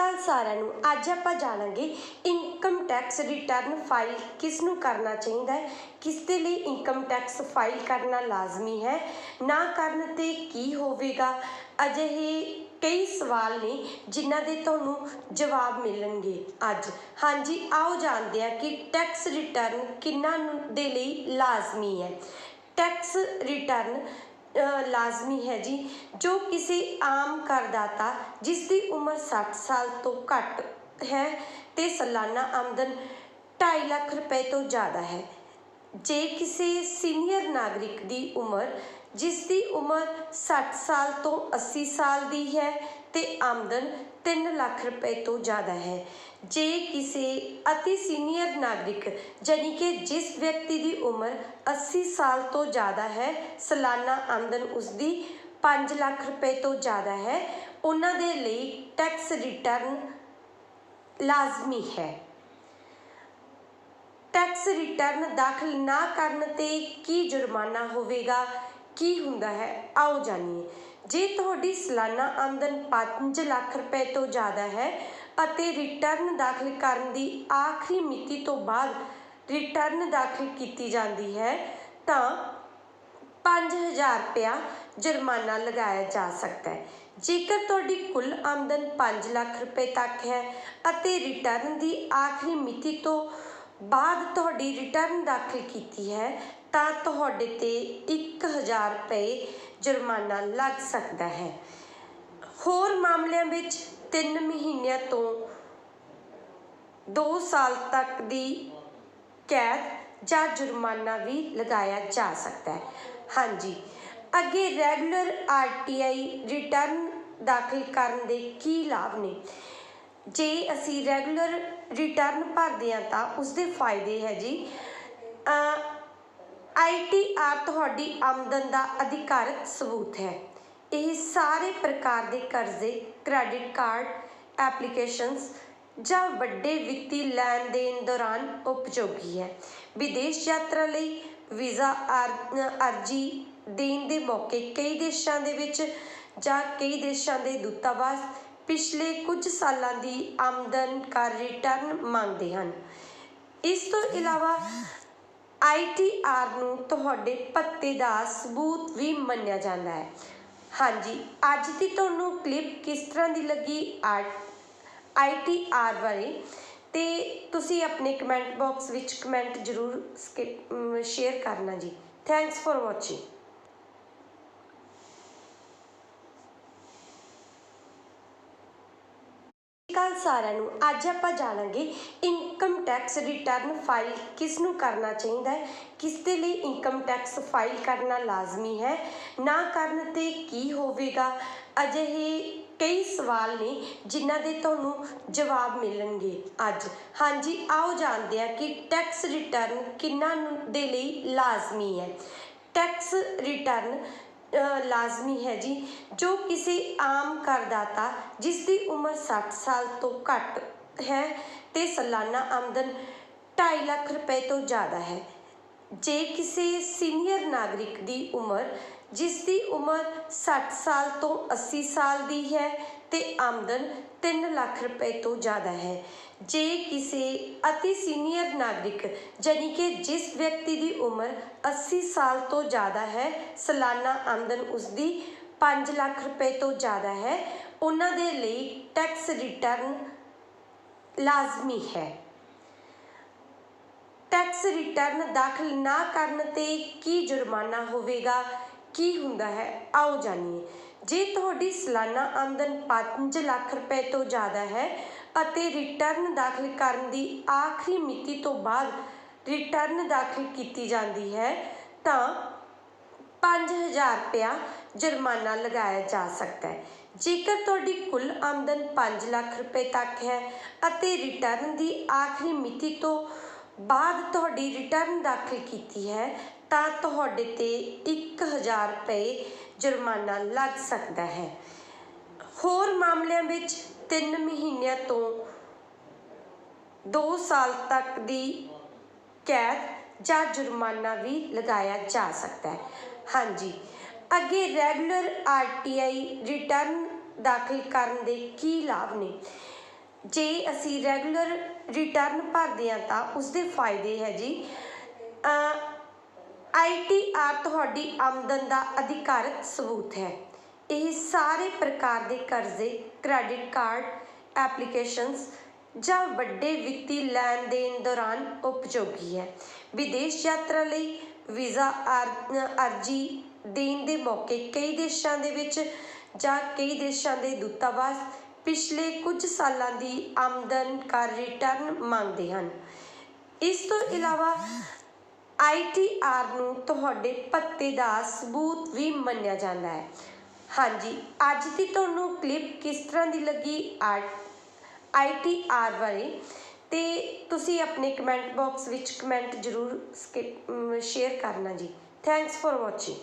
ਅਕਾਲ ਸਾਰਿਆਂ ਨੂੰ ਅੱਜ ਆਪਾਂ ਜਾਣਾਂਗੇ ਇਨਕਮ ਟੈਕਸ ਰਿਟਰਨ ਫਾਈਲ ਕਿਸ ਨੂੰ ਕਰਨਾ ਚਾਹੀਦਾ ਹੈ ਕਿਸ ਦੇ ਲਈ ਇਨਕਮ ਟੈਕਸ ਫਾਈਲ ਕਰਨਾ ਲਾਜ਼ਮੀ ਹੈ, ਨਾ ਕਰਨ ਤੇ ਕੀ ਹੋਵੇਗਾ, ਅਜਿਹੇ ਕਈ ਸਵਾਲ ਨੇ ਜਿਨ੍ਹਾਂ ਦੇ ਤੁਹਾਨੂੰ ਜਵਾਬ ਮਿਲਣਗੇ ਅੱਜ। ਹਾਂਜੀ, ਆਓ ਜਾਣਦੇ ਹਾਂ ਕਿ ਟੈਕਸ ਰਿਟਰਨ ਕਿੰਨਾਂ ਦੇ ਲਈ ਲਾਜ਼ਮੀ ਹੈ। ਟੈਕਸ ਰਿਟਰਨ ਲਾਜ਼ਮੀ ਹੈ ਜੀ, ਜੋ ਕਿਸੇ ਆਮ ਕਰਦਾਤਾ ਜਿਸ ਦੀ ਉਮਰ 60 ਸਾਲ ਤੋਂ ਘੱਟ ਹੈ ਤੇ ਸਾਲਾਨਾ ਆਮਦਨ 2.5 ਲੱਖ ਰੁਪਏ ਤੋਂ ਜ਼ਿਆਦਾ ਹੈ। ਜੇ ਕਿਸੇ ਸੀਨੀਅਰ ਨਾਗਰਿਕ ਦੀ ਉਮਰ ਜਿਸ ਦੀ ਉਮਰ 60 ਸਾਲ ਤੋਂ 80 ਸਾਲ ਦੀ ਹੈ ਤੇ ਆਮਦਨ 3 ਲੱਖ ਰੁਪਏ ਤੋਂ ਜ਼ਿਆਦਾ ਹੈ। ਜੇ ਕਿਸੇ ਅਤੀ ਸੀਨੀਅਰ ਨਾਗਰਿਕ ਜਾਨੀ ਕਿ ਜਿਸ ਵਿਅਕਤੀ ਦੀ ਉਮਰ 80 ਸਾਲ ਤੋਂ ਜ਼ਿਆਦਾ ਹੈ, ਸਾਲਾਨਾ ਆਮਦਨ ਉਸਦੀ 5 ਲੱਖ ਰੁਪਏ ਤੋਂ ਜ਼ਿਆਦਾ ਹੈ, ਉਹਨਾਂ ਦੇ ਲਈ ਟੈਕਸ ਰਿਟਰਨ ਲਾਜ਼ਮੀ ਹੈ। ਟੈਕਸ ਰਿਟਰਨ ਦਾਖਲ ਨਾ ਕਰਨ ਤੇ ਕੀ ਜੁਰਮਾਨਾ ਹੋਵੇਗਾ, ਕੀ ਹੁੰਦਾ ਹੈ, ਆਓ ਜਾਣੀਏ। ਜੇ ਤੁਹਾਡੀ ਸਾਲਾਨਾ ਆਮਦਨ 5 ਲੱਖ ਰੁਪਏ ਤੋਂ ਜ਼ਿਆਦਾ ਹੈ ਅਤੇ ਰਿਟਰਨ ਦਾਖਲ ਕਰਨ ਦੀ ਆਖਰੀ ਮਿਤੀ ਤੋਂ ਬਾਅਦ ਰਿਟਰਨ ਦਾਖਲ ਕੀਤੀ ਜਾਂਦੀ ਹੈ, ਤਾਂ 5000 ਰੁਪਇਆ ਜੁਰਮਾਨਾ ਲਗਾਇਆ ਜਾ ਸਕਦਾ ਹੈ। ਜੇਕਰ ਤੁਹਾਡੀ ਕੁੱਲ ਆਮਦਨ 5 ਲੱਖ ਰੁਪਏ ਤੱਕ ਹੈ ਅਤੇ ਰਿਟਰਨ ਦੀ ਆਖਰੀ ਮਿਤੀ ਤੋਂ ਬਾਅਦ ਤੁਹਾਡੀ ਰਿਟਰਨ ਦਾਖਲ ਕੀਤੀ ਹੈ, ਤਾਂ ਤੁਹਾਡੇ ਤੇ 1000 ਰੁਪਏ ਜੁਰਮਾਨਾ ਲੱਗ ਸਕਦਾ ਹੈ। ਹੋਰ ਮਾਮਲਿਆਂ ਵਿੱਚ 3 ਮਹੀਨਿਆਂ ਤੋਂ 2 ਸਾਲ ਤੱਕ ਦੀ ਕੈਦ ਜਾਂ ਜੁਰਮਾਨਾ ਵੀ ਲਗਾਇਆ ਜਾ ਸਕਦਾ ਹੈ। ਹਾਂਜੀ, ਅੱਗੇ ਰੈਗੂਲਰ ਆਰਟੀਆਈ ਰਿਟਰਨ ਦਾਖਲ ਕਰਨ ਦੇ ਕੀ ਲਾਭ ਨੇ? ਜੇ ਅਸੀਂ ਰੈਗੂਲਰ ਰਿਟਰਨ ਭਰਦੇ ਹਾਂ ਤਾਂ ਉਸ ਦੇ ਫਾਇਦੇ ਹੈ ਜੀ। ਆਈਟੀਆਰ ਤੁਹਾਡੀ ਆਮਦਨ ਦਾ ਅਧਿਕਾਰਤ ਸਬੂਤ ਹੈ। ਇਹ ਸਾਰੇ ਪ੍ਰਕਾਰ ਦੇ ਕਰਜ਼ੇ ਕ੍ਰੈਡਿਟ ਕਾਰਡ ਐਪਲੀਕੇਸ਼ਨਸ ਜਾਂ ਵੱਡੇ ਵਿੱਤੀ ਲੈਣ ਦੇਣ ਦੌਰਾਨ ਉਪਯੋਗੀ ਹੈ। ਵਿਦੇਸ਼ ਯਾਤਰਾ ਲਈ ਵੀਜ਼ਾ ਅਰਜੀ ਦੇਣ ਦੇ ਮੌਕੇ ਕਈ ਦੇਸ਼ਾਂ ਦੇ ਵਿੱਚ ਜਾਂ ਕਈ ਦੇਸ਼ਾਂ ਦੇ ਦੂਤਾਵਾਸ ਪਿਛਲੇ ਕੁਝ ਸਾਲਾਂ ਦੀ ਆਮਦਨ ਕਰ ਰਿਟਰਨ ਮੰਗਦੇ ਹਨ। ਇਸ ਤੋਂ ਇਲਾਵਾ ਆਈਟੀਆਰ ਨੂੰ ਤੁਹਾਡੇ ਭੱਤੇ ਦਾ ਸਬੂਤ ਵੀ ਮੰਨਿਆ ਜਾਂਦਾ ਹੈ। ਹਾਂਜੀ, ਅੱਜ ਦੀ ਤੁਹਾਨੂੰ ਕਲਿੱਪ ਕਿਸ ਤਰ੍ਹਾਂ ਦੀ ਲੱਗੀ ਆਈਟੀਆਰ ਬਾਰੇ? ਤੇ ਤੁਸੀਂ ਆਪਣੇ ਕਮੈਂਟ ਬਾਕਸ ਵਿੱਚ ਕਮੈਂਟ ਜ਼ਰੂਰ ਸ਼ੇਅਰ ਕਰਨਾ ਜੀ। Thanks for watching. ਕੱਲ ਸਾਰਿਆਂ ਨੂੰ ਅੱਜ ਆਪਾਂ ਜਾਣਾਂਗੇ ਇਨਕਮ ਟੈਕਸ ਰਿਟਰਨ ਫਾਈਲ ਕਿਸ ਨੂੰ ਕਰਨਾ ਚਾਹੀਦਾ ਹੈ, ਕਿਸ ਦੇ ਲਈ ਇਨਕਮ ਟੈਕਸ ਫਾਈਲ ਕਰਨਾ ਲਾਜ਼ਮੀ ਹੈ, ਨਾ ਕਰਨ ਤੇ ਕੀ ਹੋਵੇਗਾ, ਅਜਿਹੇ ਕਈ ਸਵਾਲ ਨੇ ਜਿਨ੍ਹਾਂ ਦੇ ਤੁਹਾਨੂੰ ਜਵਾਬ ਮਿਲਣਗੇ ਅੱਜ। ਹਾਂਜੀ, ਆਓ ਜਾਣਦੇ ਹਾਂ ਕਿ ਟੈਕਸ ਰਿਟਰਨ ਕਿੰਨਾਂ ਦੇ ਲਈ ਲਾਜ਼ਮੀ ਹੈ। ਟੈਕਸ ਰਿਟਰਨ ਲਾਜ਼ਮੀ ਹੈ ਜੀ, ਜੋ ਕਿਸੇ ਆਮ ਕਰਦਾਤਾ ਜਿਸ ਦੀ ਉਮਰ 60 ਸਾਲ ਤੋਂ ਘੱਟ ਹੈ ਤੇ ਸਾਲਾਨਾ ਆਮਦਨ 2.5 ਲੱਖ ਰੁਪਏ ਤੋਂ ਜ਼ਿਆਦਾ ਹੈ। ਜੇ ਕਿਸੇ ਸੀਨੀਅਰ ਨਾਗਰਿਕ ਦੀ ਉਮਰ ਜਿਸ ਦੀ ਉਮਰ 60 ਸਾਲ ਤੋਂ 80 ਸਾਲ ਦੀ ਹੈ ਤੇ ਆਮਦਨ 3 ਲੱਖ ਰੁਪਏ ਤੋਂ ਜ਼ਿਆਦਾ ਹੈ। ਜੇ ਕਿਸੇ ਅਤੀ ਸੀਨੀਅਰ ਨਾਗਰਿਕ ਜਾਨੀ ਕਿ ਜਿਸ ਵਿਅਕਤੀ ਦੀ ਉਮਰ 80 ਸਾਲ ਤੋਂ ਜ਼ਿਆਦਾ ਹੈ, ਸਾਲਾਨਾ ਆਮਦਨ ਉਸਦੀ 5 ਲੱਖ ਰੁਪਏ ਤੋਂ ਜ਼ਿਆਦਾ ਹੈ, ਉਹਨਾਂ ਦੇ ਲਈ ਟੈਕਸ ਰਿਟਰਨ ਲਾਜ਼ਮੀ ਹੈ। ਟੈਕਸ ਰਿਟਰਨ ਦਾਖਲ ਨਾ ਕਰਨ ਤੇ ਕੀ ਜੁਰਮਾਨਾ ਹੋਵੇਗਾ, ਕੀ ਹੁੰਦਾ ਹੈ, ਆਓ ਜਾਣੀਏ। ਜੇ ਤੁਹਾਡੀ ਸਾਲਾਨਾ ਆਮਦਨ 5 ਲੱਖ ਰੁਪਏ ਤੋਂ ਜ਼ਿਆਦਾ ਹੈ ਅਤੇ ਰਿਟਰਨ ਦਾਖਲ ਕਰਨ ਦੀ ਆਖਰੀ ਮਿਤੀ ਤੋਂ ਬਾਅਦ ਰਿਟਰਨ ਦਾਖਲ ਕੀਤੀ ਜਾਂਦੀ ਹੈ, ਤਾਂ 5000 ਰੁਪਇਆ ਜੁਰਮਾਨਾ ਲਗਾਇਆ ਜਾ ਸਕਦਾ ਹੈ। ਜੇਕਰ ਤੁਹਾਡੀ ਕੁੱਲ ਆਮਦਨ 5 ਲੱਖ ਰੁਪਏ ਤੱਕ ਹੈ ਅਤੇ ਰਿਟਰਨ ਦੀ ਆਖਰੀ ਮਿਤੀ ਤੋਂ ਬਾਅਦ ਤੁਹਾਡੀ ਰਿਟਰਨ ਦਾਖਲ ਕੀਤੀ ਹੈ ਤਾਂ ਤੁਹਾਡੇ ਤੇ 1000 ਰੁਪਏ ਜੁਰਮਾਨਾ ਲੱਗ ਸਕਦਾ ਹੈ। ਹੋਰ ਮਾਮਲਿਆਂ ਵਿੱਚ 3 ਮਹੀਨਿਆਂ ਤੋਂ 2 ਸਾਲ ਤੱਕ ਦੀ ਕੈਦ ਜਾਂ ਜੁਰਮਾਨਾ ਵੀ ਲਗਾਇਆ ਜਾ ਸਕਦਾ ਹੈ। ਹਾਂਜੀ, ਅੱਗੇ ਰੈਗੂਲਰ ਆਰਟੀਆਈ ਰਿਟਰਨ ਦਾਖਲ ਕਰਨ ਦੇ ਕੀ ਲਾਭ ਨੇ? ਜੇ ਅਸੀਂ ਰੈਗੂਲਰ ਰਿਟਰਨ ਭਰਦੇ ਹਾਂ ਤਾਂ ਉਸ ਦੇ ਫਾਇਦੇ ਹੈ ਜੀ। ਆਈਟੀਆਰ ਤੁਹਾਡੀ ਆਮਦਨ ਦਾ ਅਧਿਕਾਰਤ ਸਬੂਤ ਹੈ। ਇਹ ਸਾਰੇ ਪ੍ਰਕਾਰ ਦੇ ਕਰਜ਼ੇ ਕ੍ਰੈਡਿਟ ਕਾਰਡ ਐਪਲੀਕੇਸ਼ਨਸ ਜਾਂ ਵੱਡੇ ਵਿੱਤੀ ਲੈਣ ਦੇਣ ਦੌਰਾਨ ਉਪਯੋਗੀ ਹੈ। ਵਿਦੇਸ਼ ਯਾਤਰਾ ਲਈ ਵੀਜ਼ਾ ਅਰਜੀ ਦੇਣ ਦੇ ਮੌਕੇ ਕਈ ਦੇਸ਼ਾਂ ਦੇ ਵਿੱਚ ਜਾਂ ਕਈ ਦੇਸ਼ਾਂ ਦੇ ਦੂਤਾਵਾਸ ਪਿਛਲੇ ਕੁਝ ਸਾਲਾਂ ਦੀ ਆਮਦਨ ਕਰ ਰਿਟਰਨ ਮੰਗਦੇ ਹਨ। ਇਸ ਤੋਂ ਇਲਾਵਾ ਆਈਟੀਆਰ ਨੂੰ ਤੁਹਾਡੇ ਭੱਤੇ ਦਾ ਸਬੂਤ ਵੀ ਮੰਨਿਆ ਜਾਂਦਾ ਹੈ। ਹਾਂਜੀ, ਅੱਜ ਦੀ ਤੁਹਾਨੂੰ ਕਲਿੱਪ ਕਿਸ ਤਰ੍ਹਾਂ ਦੀ ਲੱਗੀ ਆਈਟੀਆਰ ਬਾਰੇ? ਤੇ ਤੁਸੀਂ ਆਪਣੇ ਕਮੈਂਟ ਬਾਕਸ ਵਿੱਚ ਕਮੈਂਟ ਜ਼ਰੂਰ ਸ਼ੇਅਰ ਕਰਨਾ ਜੀ। Thanks for watching